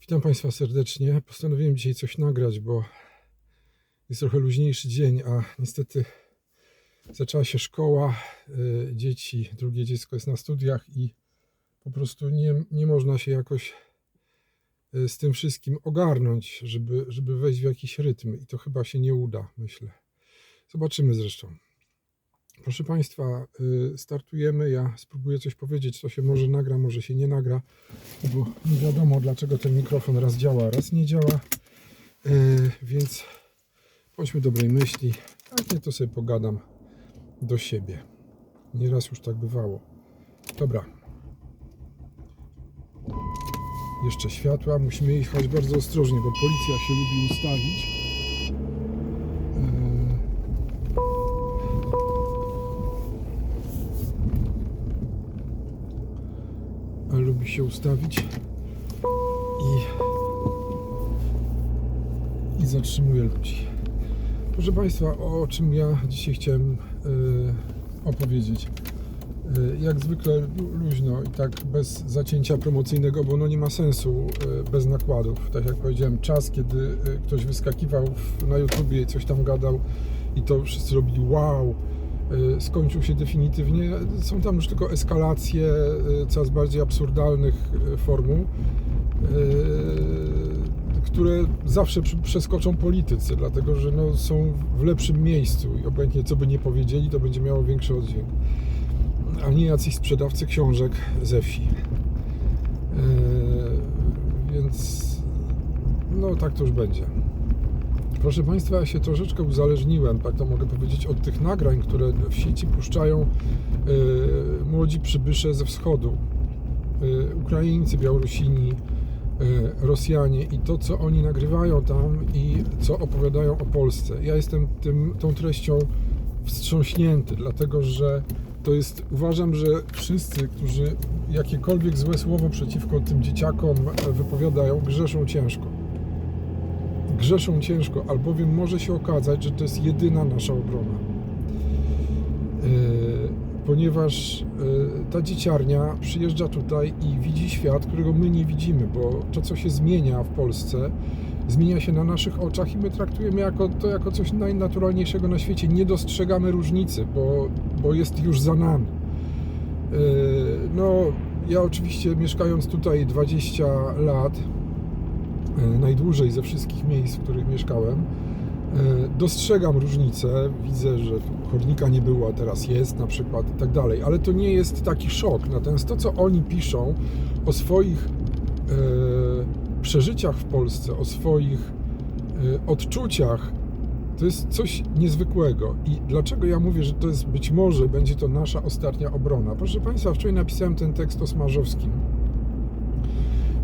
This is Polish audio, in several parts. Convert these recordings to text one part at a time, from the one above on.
Witam Państwa serdecznie. Postanowiłem dzisiaj coś nagrać, bo jest trochę luźniejszy dzień, a niestety zaczęła się szkoła, y, dzieci, drugie dziecko jest na studiach i po prostu nie, nie można się jakoś y, z tym wszystkim ogarnąć, żeby, żeby wejść w jakiś rytm i to chyba się nie uda, myślę. Zobaczymy zresztą. Proszę Państwa, y, startujemy. Ja spróbuję coś powiedzieć, co się może nagra, może się nie nagra, bo nie wiadomo dlaczego ten mikrofon raz działa, raz nie działa. Y, Więc bądźmy dobrej myśli. Jak nie, to sobie pogadam do siebie. Nieraz już tak bywało. Dobra. Jeszcze światła. Musimy jechać bardzo ostrożnie, bo policja się lubi ustawić. Y, lubi się ustawić i, i zatrzymuje ludzi. Proszę Państwa, o czym ja dzisiaj chciałem y, opowiedzieć. Y, jak zwykle lu- luźno i tak bez zacięcia promocyjnego, bo no nie ma sensu y, bez nakładów. Tak jak powiedziałem, czas, kiedy ktoś wyskakiwał na YouTubie i coś tam gadał i to wszyscy robili wow, skończył się definitywnie. Są tam już tylko eskalacje y, coraz bardziej absurdalnych y, formuł, y, które zawsze przeskoczą politycy, dlatego że no, są w lepszym miejscu i obojętnie co by nie powiedzieli, to będzie miało większy oddźwięk. A nie jacyś sprzedawcy książek ze wsi. Więc no tak to już będzie. Proszę Państwa, ja się troszeczkę uzależniłem, tak to mogę powiedzieć, od tych nagrań, które w sieci puszczają yy, młodzi przybysze ze wschodu. Yy, Ukraińcy, Białorusini, yy, Rosjanie i to, co oni nagrywają tam i co opowiadają o Polsce. Ja jestem tym, tą treścią wstrząśnięty, dlatego że to jest, uważam, że wszyscy, którzy jakiekolwiek złe słowo przeciwko tym dzieciakom e, wypowiadają, grzeszą ciężko grzeszą ciężko, albowiem może się okazać, że to jest jedyna nasza obrona. Yy, Ponieważ yy, ta dzieciarnia przyjeżdża tutaj i widzi świat, którego my nie widzimy, bo to, co się zmienia w Polsce, zmienia się na naszych oczach i my traktujemy jako, to jako coś najnaturalniejszego na świecie. Nie dostrzegamy różnicy, bo, bo jest już za nami. Yy, No, ja oczywiście mieszkając tutaj 20 lat, e, najdłużej ze wszystkich miejsc, w których mieszkałem. E, Dostrzegam różnice, widzę, że chodnika nie było, a teraz jest na przykład i tak dalej, ale to nie jest taki szok. Natomiast to, co oni piszą o swoich e, przeżyciach w Polsce, o swoich e, odczuciach, to jest coś niezwykłego. I dlaczego ja mówię, że to jest być może będzie to nasza ostatnia obrona? Proszę Państwa, wczoraj napisałem ten tekst o Smarzowskim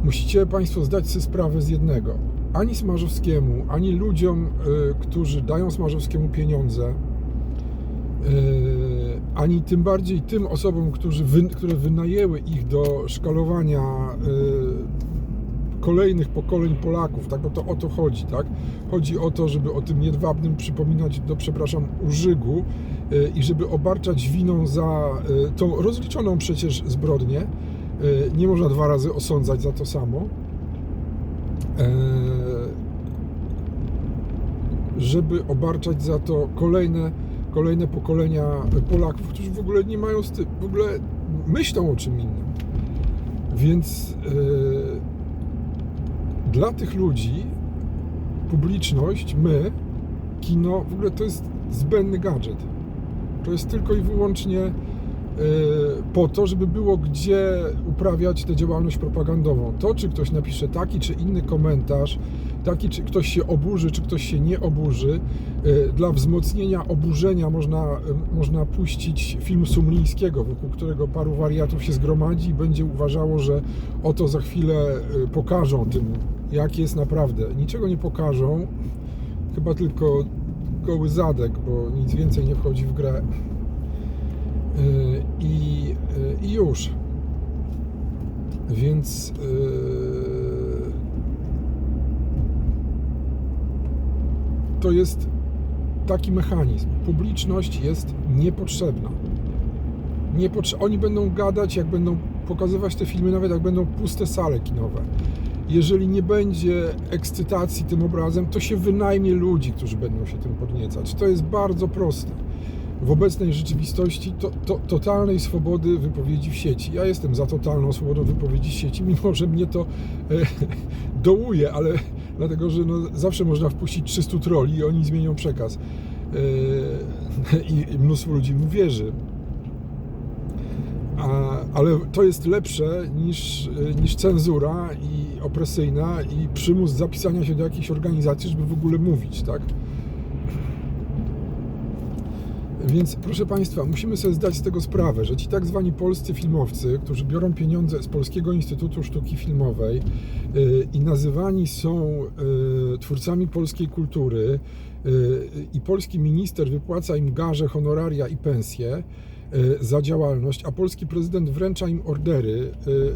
musicie Państwo zdać sobie sprawę z jednego. Ani Smarzowskiemu, ani ludziom, y, którzy dają Smarzowskiemu pieniądze, y, ani tym bardziej tym osobom, którzy które wynajęły ich do szkalowania y, kolejnych pokoleń Polaków, tak, bo to o to chodzi, tak? Chodzi o to, żeby o tym jedwabnym przypominać do, przepraszam, użygu i żeby obarczać winą za tą rozliczoną przecież zbrodnię. Y, Nie można dwa razy osądzać za to samo. E, Żeby obarczać za to kolejne, kolejne pokolenia Polaków, którzy w ogóle nie mają w ogóle myślą o czym innym. Więc y, dla tych ludzi publiczność, my, kino, w ogóle to jest zbędny gadżet. To jest tylko i wyłącznie po to, żeby było gdzie uprawiać tę działalność propagandową. To, czy ktoś napisze taki czy inny komentarz, taki, czy ktoś się oburzy, czy ktoś się nie oburzy, y, dla wzmocnienia oburzenia można, y, można puścić film Sumlińskiego, wokół którego paru wariatów się zgromadzi i będzie uważało, że oto za chwilę y, pokażą tym, jak jest naprawdę. Niczego nie pokażą, chyba tylko goły zadek, bo nic więcej nie wchodzi w grę. I, yy, i już. Więc yy, to jest taki mechanizm. Publiczność jest niepotrzebna. Niepotrze- Oni będą gadać, jak będą pokazywać te filmy, nawet jak będą puste sale kinowe. jeżeli nie będzie ekscytacji tym obrazem, to się wynajmie ludzi, którzy będą się tym podniecać. To jest bardzo proste. W obecnej rzeczywistości to, to, totalnej swobody wypowiedzi w sieci. Ja jestem za totalną swobodą wypowiedzi w sieci, mimo że mnie to e, dołuje, ale dlatego, że no, zawsze można wpuścić 300 troli i oni zmienią przekaz. E, i, I mnóstwo ludzi mu wierzy. A, ale to jest lepsze niż, niż cenzura i opresyjna i przymus zapisania się do jakiejś organizacji, żeby w ogóle mówić, tak? Więc proszę Państwa, musimy sobie zdać z tego sprawę, że ci tak zwani polscy filmowcy, którzy biorą pieniądze z Polskiego Instytutu Sztuki Filmowej yy, i nazywani są yy, twórcami polskiej kultury yy, i polski minister wypłaca im garze, honoraria i pensje, y, za działalność, a polski prezydent wręcza im ordery,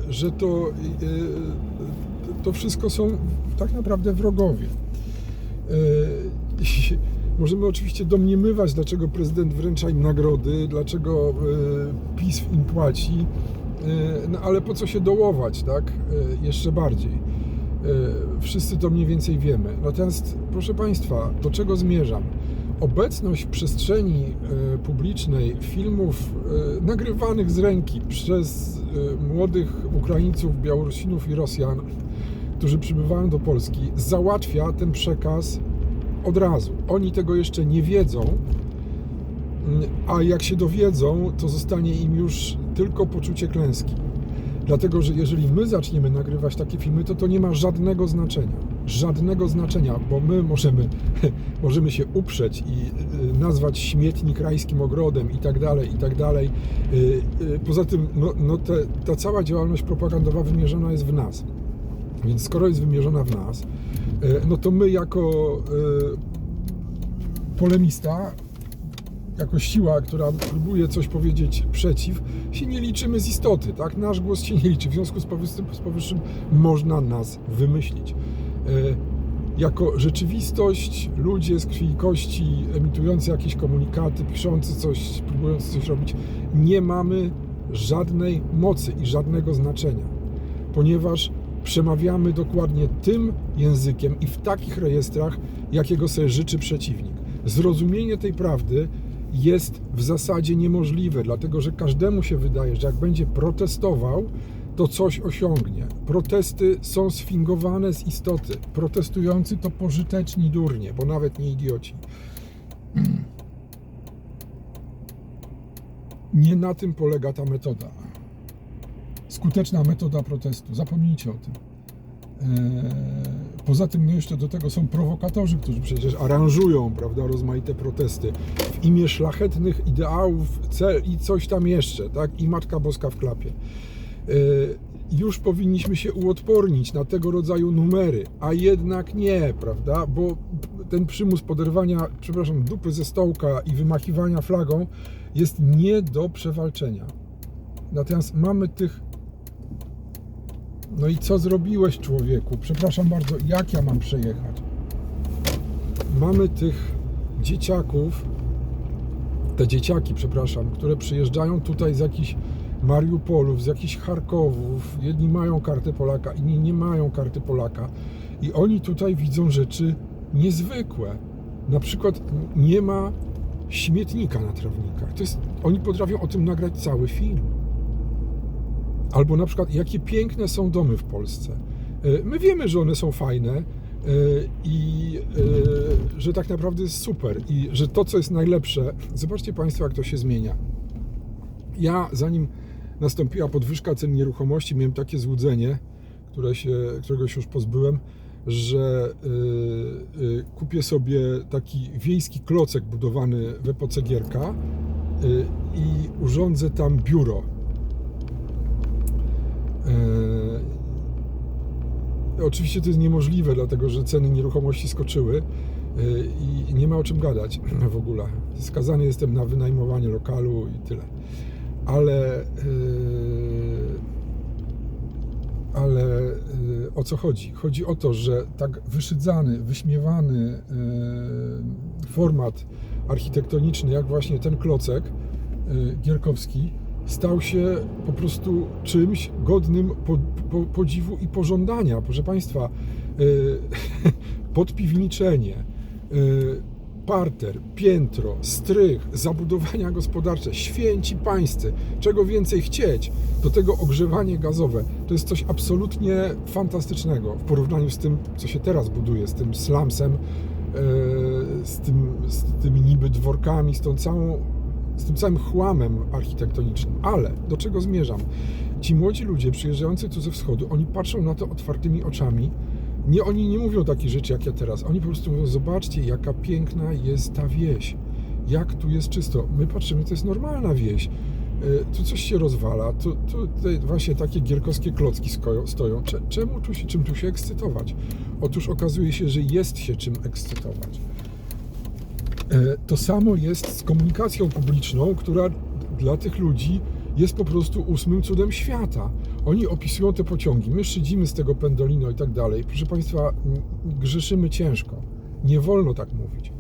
y, że to, y, to wszystko są tak naprawdę wrogowie. Możemy oczywiście domniemywać, dlaczego prezydent wręcza im nagrody, dlaczego y, PiS im płaci, y, no ale po co się dołować, tak? Jeszcze bardziej. Wszyscy to mniej więcej wiemy. Natomiast, proszę Państwa, do czego zmierzam? obecność w przestrzeni publicznej filmów nagrywanych z ręki przez młodych Ukraińców, Białorusinów i Rosjan, którzy przybywają do Polski, załatwia ten przekaz od razu. Oni tego jeszcze nie wiedzą, a jak się dowiedzą, to zostanie im już tylko poczucie klęski. Dlatego, że jeżeli my zaczniemy nagrywać takie filmy, to to nie ma żadnego znaczenia. Żadnego znaczenia, bo my możemy, możemy się uprzeć i y, nazwać śmietnik rajskim ogrodem i tak dalej, i tak dalej. Y, y, poza tym, no, no te, ta cała działalność propagandowa wymierzona jest w nas. Więc skoro jest wymierzona w nas, no to my jako polemista jako siła, która próbuje coś powiedzieć przeciw, się nie liczymy z istoty, tak? Nasz głos się nie liczy. W związku z powyższym, z powyższym można nas wymyślić. E, jako rzeczywistość, ludzie z krwi i kości, emitujący jakieś komunikaty, piszący coś, próbujący coś robić, nie mamy żadnej mocy i żadnego znaczenia, ponieważ przemawiamy dokładnie tym językiem i w takich rejestrach, jakiego sobie życzy przeciwnik. Zrozumienie tej prawdy jest w zasadzie niemożliwe, dlatego że każdemu się wydaje, że jak będzie protestował, to coś osiągnie. Protesty są sfingowane z istoty. Protestujący to pożyteczni durnie, bo nawet nie idioci. Nie na tym polega ta metoda. Skuteczna metoda protestu. Zapomnijcie o tym. Eee Poza tym no jeszcze do tego są prowokatorzy, którzy przecież aranżują prawda, rozmaite protesty w imię szlachetnych ideałów, cel i coś tam jeszcze, tak? I Matka Boska w klapie. Yy, już powinniśmy się uodpornić na tego rodzaju numery, a jednak nie, prawda? Bo ten przymus poderwania, przepraszam, dupy ze stołka i wymachiwania flagą jest nie do przewalczenia. Natomiast mamy tych no i co zrobiłeś, człowieku? Przepraszam bardzo, jak ja mam przejechać? Mamy tych dzieciaków, te dzieciaki, przepraszam, które przyjeżdżają tutaj z jakichś Mariupolów, z jakichś Charkowów. Jedni mają kartę Polaka, inni nie mają karty Polaka. I oni tutaj widzą rzeczy niezwykłe. Na przykład nie ma śmietnika na trawnikach. To jest, oni potrafią o tym nagrać cały film. Albo na przykład, jakie piękne są domy w Polsce. E, my wiemy, że one są fajne e, i e, że tak naprawdę jest super i że to, co jest najlepsze, zobaczcie Państwo, jak to się zmienia. Ja, zanim nastąpiła podwyżka cen nieruchomości, miałem takie złudzenie, które się, którego się już pozbyłem, że kupię sobie taki wiejski klocek budowany w epoce Gierka i urządzę tam biuro oczywiście to jest niemożliwe, dlatego że ceny nieruchomości skoczyły e, i nie ma o czym gadać w ogóle. Skazany jestem na wynajmowanie lokalu i tyle. Ale, e, ale o co chodzi? Chodzi o to, że tak wyszydzany, wyśmiewany format architektoniczny, jak właśnie ten klocek gierkowski, stał się po prostu czymś godnym po, po, podziwu i pożądania. Proszę Państwa, y, podpiwniczenie, y, parter, piętro, strych, zabudowania gospodarcze, święci pańscy, czego więcej chcieć, do tego ogrzewanie gazowe, to jest coś absolutnie fantastycznego w porównaniu z tym, co się teraz buduje, z tym slumsem, e, z, tym, z tymi niby dworkami, z tą całą z tym całym chłamem architektonicznym. Ale do czego zmierzam? Ci młodzi ludzie przyjeżdżający tu ze wschodu, oni patrzą na to otwartymi oczami. Nie, oni nie mówią takich rzeczy jak ja teraz. Oni po prostu mówią, zobaczcie, jaka piękna jest ta wieś. Jak tu jest czysto. My patrzymy, to jest normalna wieś. Y, Tu coś się rozwala, tu, tu właśnie takie gierkowskie klocki stoją. Cze- Czemu tu się, czym tu się ekscytować? Otóż okazuje się, że jest się czym ekscytować. E, To samo jest z komunikacją publiczną, która dla tych ludzi jest po prostu ósmym cudem świata. Oni opisują te pociągi, my szydzimy z tego pendolino i tak dalej. Proszę Państwa, grzeszymy ciężko. Nie wolno tak mówić.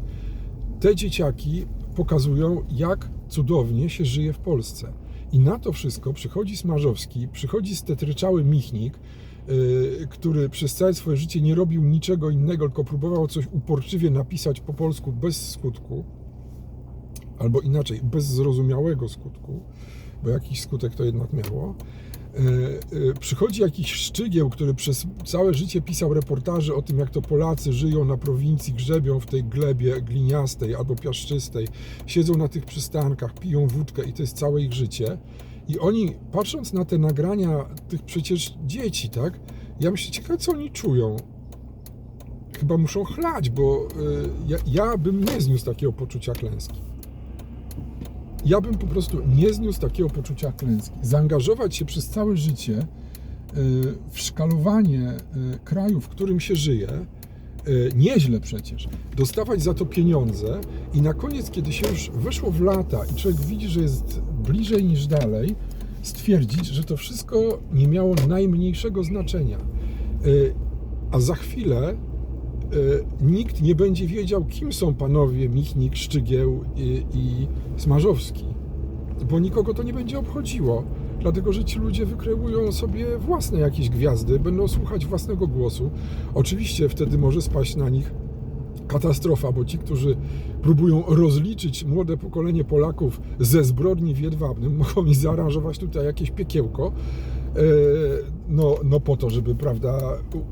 Te dzieciaki pokazują, jak cudownie się żyje w Polsce. I na to wszystko przychodzi Smarzowski, przychodzi stetryczały Michnik, który przez całe swoje życie nie robił niczego innego, tylko próbował coś uporczywie napisać po polsku bez skutku, albo inaczej, bez zrozumiałego skutku, bo jakiś skutek to jednak miało. Yy, yy, Przychodzi jakiś szczygieł, który przez całe życie pisał reportaże o tym, jak to Polacy żyją na prowincji, grzebią w tej glebie gliniastej albo piaszczystej, siedzą na tych przystankach, piją wódkę i to jest całe ich życie. I oni, patrząc na te nagrania tych przecież dzieci, tak, ja myślę, ciekawe co oni czują. Chyba muszą chlać, bo y, ja, ja bym nie zniósł takiego poczucia klęski. Ja bym po prostu nie zniósł takiego poczucia klęski. Zaangażować się przez całe życie y, w szkalowanie y, kraju, w którym się żyje, y, nieźle przecież, dostawać za to pieniądze i na koniec, kiedy się już weszło w lata i człowiek widzi, że jest bliżej niż dalej, stwierdzić, że to wszystko nie miało najmniejszego znaczenia. Y, A za chwilę y, nikt nie będzie wiedział, kim są panowie Michnik, Szczygieł i, i Smarzowski, bo nikogo to nie będzie obchodziło, dlatego że ci ludzie wykreują sobie własne jakieś gwiazdy, będą słuchać własnego głosu. Oczywiście wtedy może spaść na nich katastrofa, bo ci, którzy próbują rozliczyć młode pokolenie Polaków ze zbrodni w Jedwabnym, mogą mi zaaranżować tutaj jakieś piekiełko, e, no, no po to, żeby, prawda,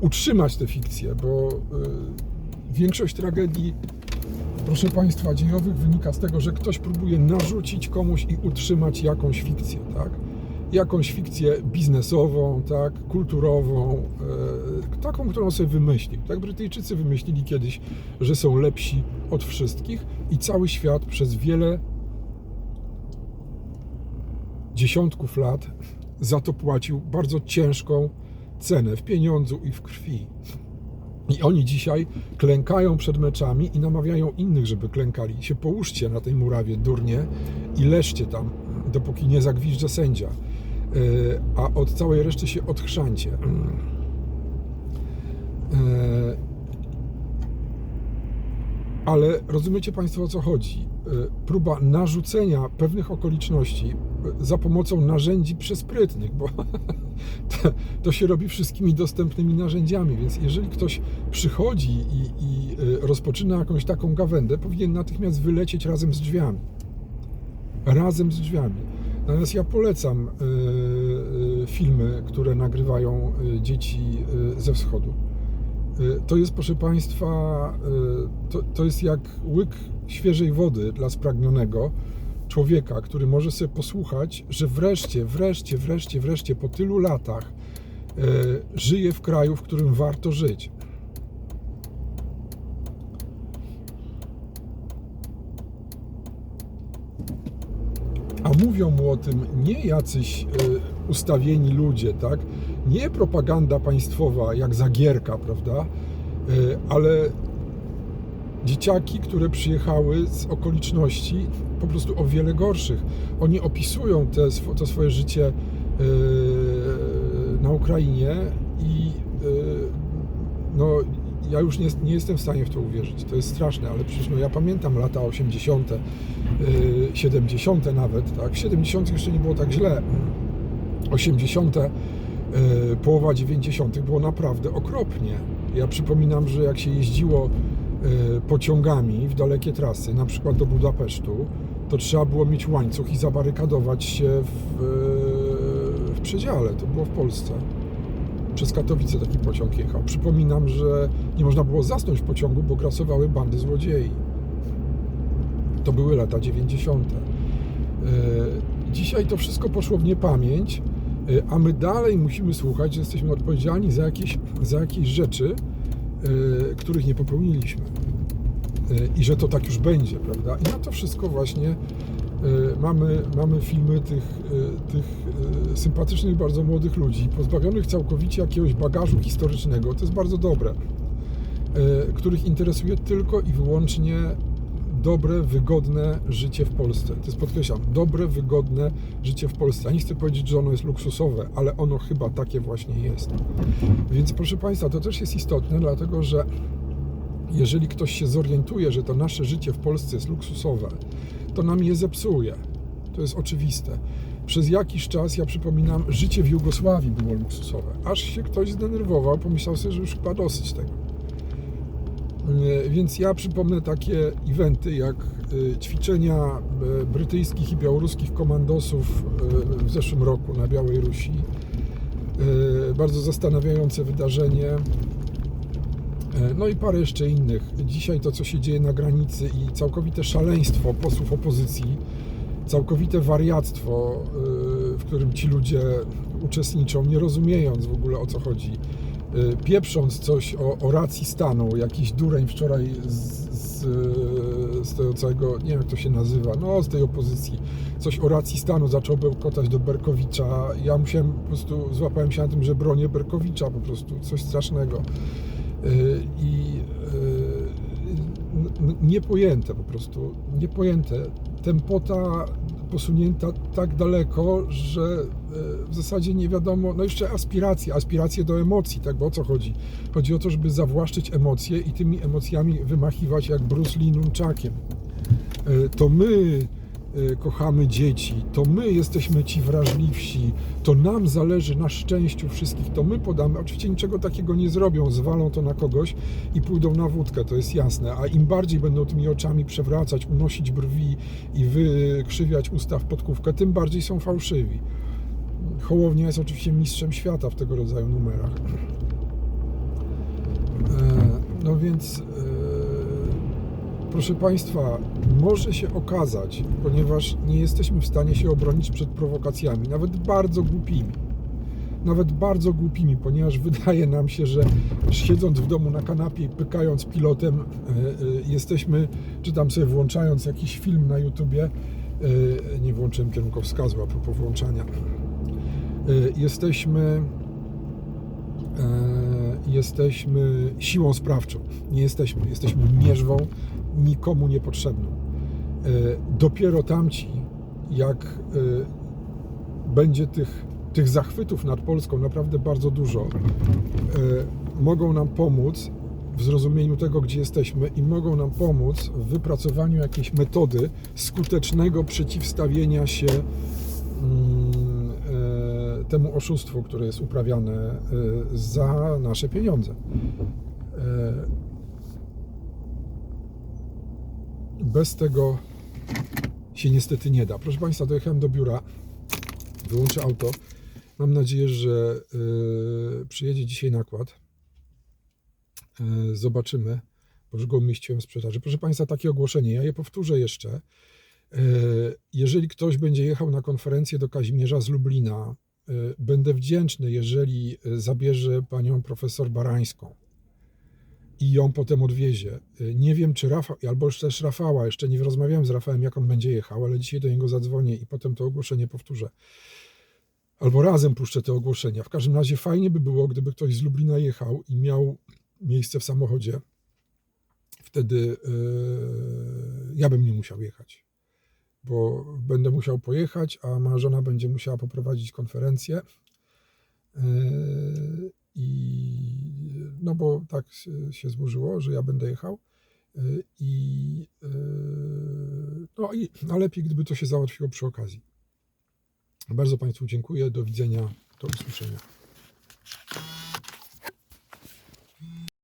utrzymać tę fikcję, bo e, większość tragedii, proszę Państwa, dziejowych wynika z tego, że ktoś próbuje narzucić komuś i utrzymać jakąś fikcję, tak? Jakąś fikcję biznesową, tak, kulturową, e, taką, którą sobie wymyślił. Tak, Brytyjczycy wymyślili kiedyś, że są lepsi od wszystkich i cały świat przez wiele dziesiątków lat za to płacił bardzo ciężką cenę w pieniądzu i w krwi. I oni dzisiaj klękają przed meczami i namawiają innych, żeby klękali. Się połóżcie na tej murawie, durnie, i leżcie tam, dopóki nie zagwiżdża sędzia. A od całej reszty się odchrzancie. Yy, Ale rozumiecie Państwo o co chodzi? Yy, Próba narzucenia pewnych okoliczności yy, za pomocą narzędzi przesprytnych, bo to, się robi wszystkimi dostępnymi narzędziami, więc jeżeli ktoś przychodzi i, i rozpoczyna jakąś taką gawędę, powinien natychmiast wylecieć razem z drzwiami. Razem z drzwiami. Natomiast ja polecam y, y, filmy, które nagrywają y, dzieci ze wschodu. To jest, proszę Państwa, to, to jest jak łyk świeżej wody dla spragnionego człowieka, który może sobie posłuchać, że wreszcie, wreszcie, wreszcie, wreszcie po tylu latach żyje w kraju, w którym warto żyć. A mówią mu o tym nie jacyś y, ustawieni ludzie, tak? Nie propaganda państwowa jak Zagierka, prawda? Y, ale dzieciaki, które przyjechały z okoliczności po prostu o wiele gorszych. Oni opisują te, to swoje życie yy, na Ukrainie i no, ja już nie, nie jestem w stanie w to uwierzyć. To jest straszne, ale przecież no, ja pamiętam lata 80., yy, 70. nawet, tak? W 70. jeszcze nie było tak źle. 80., yy, połowa 90. było naprawdę okropnie. Ja przypominam, że jak się jeździło yy, pociągami w dalekie trasy, na przykład do Budapesztu, to trzeba było mieć łańcuch i zabarykadować się w, w przedziale. To było w Polsce przez Katowice taki pociąg jechał. Przypominam, że nie można było zasnąć w pociągu, bo grasowały bandy złodziei. To były lata 90. E, Dzisiaj to wszystko poszło w niepamięć, e, a my dalej musimy słuchać, że jesteśmy odpowiedzialni za jakieś, za jakieś rzeczy, e, których nie popełniliśmy. I że to tak już będzie, prawda? I na to wszystko właśnie mamy, mamy filmy tych, tych sympatycznych, bardzo młodych ludzi, pozbawionych całkowicie jakiegoś bagażu historycznego, to jest bardzo dobre, których interesuje tylko i wyłącznie dobre, wygodne życie w Polsce. To jest podkreślam, dobre, wygodne życie w Polsce. Ja nie chcę powiedzieć, że ono jest luksusowe, ale ono chyba takie właśnie jest. Więc proszę Państwa, to też jest istotne, dlatego że jeżeli ktoś się zorientuje, że to nasze życie w Polsce jest luksusowe, to nam je zepsuje. To jest oczywiste. Przez jakiś czas, ja przypominam, życie w Jugosławii było luksusowe. Aż się ktoś zdenerwował, pomyślał sobie, że już chyba dosyć tego. Więc ja przypomnę takie eventy jak ćwiczenia brytyjskich i białoruskich komandosów w zeszłym roku na Białej Rusi. Bardzo zastanawiające wydarzenie. No i parę jeszcze innych. Dzisiaj to, co się dzieje na granicy i całkowite szaleństwo posłów opozycji, całkowite wariactwo, w którym ci ludzie uczestniczą, nie rozumiejąc w ogóle o co chodzi. Pieprząc coś o, o racji stanu, jakiś dureń wczoraj z, z, z tego całego, nie wiem jak to się nazywa, no z tej opozycji, coś o racji stanu zaczął bełkotać do Berkowicza. Ja musiałem po prostu, złapałem się na tym, że bronię Berkowicza, po prostu coś strasznego. I niepojęte po prostu, niepojęte. Tempota posunięta tak daleko, że w zasadzie nie wiadomo, no jeszcze aspiracje, aspiracje do emocji, tak, bo o co chodzi? Chodzi o to, żeby zawłaszczyć emocje i tymi emocjami wymachiwać jak Bruce Lee nunchakiem. To my kochamy dzieci, to my jesteśmy ci wrażliwsi, to nam zależy na szczęściu wszystkich, to my podamy. Oczywiście niczego takiego nie zrobią, zwalą to na kogoś i pójdą na wódkę, to jest jasne. A im bardziej będą tymi oczami przewracać, unosić brwi i wykrzywiać usta w podkówkę, tym bardziej są fałszywi. Hołownia jest oczywiście mistrzem świata w tego rodzaju numerach. No więc proszę Państwa, może się okazać, ponieważ nie jesteśmy w stanie się obronić przed prowokacjami, nawet bardzo głupimi. Nawet bardzo głupimi, ponieważ wydaje nam się, że siedząc w domu na kanapie i pykając pilotem, jesteśmy, czy tam sobie włączając jakiś film na YouTubie, nie włączyłem kierunkowskazu a propos włączania, jesteśmy jesteśmy siłą sprawczą. Nie jesteśmy, jesteśmy mierzwą, nikomu niepotrzebną. Dopiero tamci, jak będzie tych, tych zachwytów nad Polską naprawdę bardzo dużo, mogą nam pomóc w zrozumieniu tego, gdzie jesteśmy i mogą nam pomóc w wypracowaniu jakiejś metody skutecznego przeciwstawienia się temu oszustwu, które jest uprawiane za nasze pieniądze. Bez tego się niestety nie da. Proszę Państwa, dojechałem do biura, wyłączę auto. Mam nadzieję, że przyjedzie dzisiaj nakład. Zobaczymy, bo już go umieściłem w sprzedaży. Proszę Państwa, takie ogłoszenie, ja je powtórzę jeszcze. Jeżeli ktoś będzie jechał na konferencję do Kazimierza z Lublina, będę wdzięczny, jeżeli zabierze panią profesor Barańską i ją potem odwiezie. Nie wiem, czy Rafał, albo też Rafała, jeszcze nie rozmawiałem z Rafałem, jak on będzie jechał, ale dzisiaj do niego zadzwonię i potem to ogłoszenie powtórzę. Albo razem puszczę te ogłoszenia. W każdym razie fajnie by było, gdyby ktoś z Lublina jechał i miał miejsce w samochodzie. Wtedy yy, ja bym nie musiał jechać, bo będę musiał pojechać, a moja żona będzie musiała poprowadzić konferencję. Yy, I no bo tak się- złożyło, że ja będę jechał. Y, I, y, no i a lepiej, gdyby to się załatwiło przy okazji. Bardzo Państwu dziękuję. Do widzenia. Do usłyszenia.